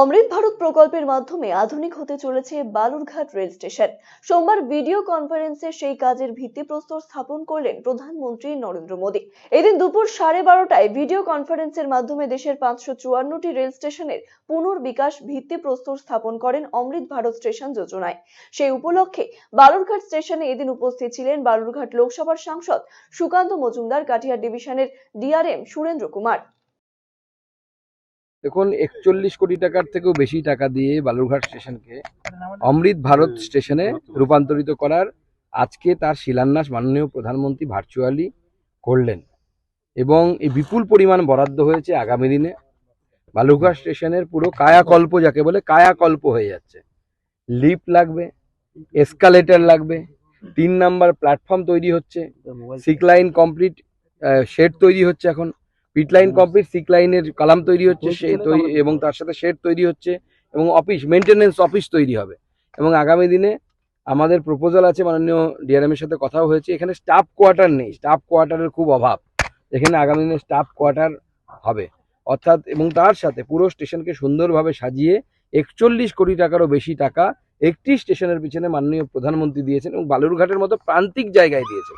অমৃত ভারত প্রকল্পের মাধ্যমে আধুনিক হতে চলেছে বালুরঘাট রেল স্টেশন। সোমবার ভিডিও কনফারেন্সে সেই কাজের ভিত্তিপ্রস্তর স্থাপন করলেন প্রধানমন্ত্রী নরেন্দ্র মোদী। এদিন দুপুর সাড়ে বারোটায় ভিডিও কনফারেন্সের মাধ্যমে দেশের পাঁচশো চুয়ান্নটি রেল স্টেশনের পুনর্বিকাশ ভিত্তিপ্রস্তর স্থাপন করেন অমৃত ভারত স্টেশন যোজনায়। সেই উপলক্ষে বালুরঘাট স্টেশনে এদিন উপস্থিত ছিলেন বালুরঘাট লোকসভার সাংসদ সুকান্ত মজুমদার কাটিয়ার ডিভিশনের ডিআরএম সুরেন্দ্র কুমার। দেখুন, একচল্লিশ কোটি টাকার থেকেও বেশি টাকা দিয়ে বালুরঘাট স্টেশনকে অমৃত ভারত স্টেশনে রূপান্তরিত করার আজকে তার শিলান্যাস মাননীয় প্রধানমন্ত্রী ভার্চুয়ালি করলেন। এবং এই বিপুল পরিমাণ বরাদ্দ হয়েছে আগামী দিনে। বালুরঘাট স্টেশনের পুরো কায়াকল্প, যাকে বলে কায়াকল্প হয়ে যাচ্ছে। লিফট লাগবে, এসকালেটর লাগবে, তিন নাম্বার প্ল্যাটফর্ম তৈরি হচ্ছে, সিক লাইন কমপ্লিট শেড তৈরি হচ্ছে এখন। পিট লাইন কমপ্লিট সিক লাইনের কালাম তৈরি হচ্ছে সেই তৈরি এবং তার সাথে শেড তৈরি হচ্ছে এবং অফিস মেনটেনেন্স অফিস তৈরি হবে। এবং আগামী দিনে আমাদের প্রপোজাল আছে মাননীয় ডিআরএম এর সাথে কথাও হয়েছে এখানে স্টাফ কোয়ার্টার নেই স্টাফ কোয়ার্টারের খুব অভাব। এখানে আগামী দিনে স্টাফ কোয়ার্টার হবে। অর্থাৎ এবং তার সাথে পুরো স্টেশনকে সুন্দরভাবে সাজিয়ে একচল্লিশ কোটি টাকারও বেশি টাকা একটি স্টেশনের পিছনে মাননীয় প্রধানমন্ত্রী দিয়েছেন এবং বালুরঘাটের মতো প্রান্তিক জায়গায় দিয়েছেন।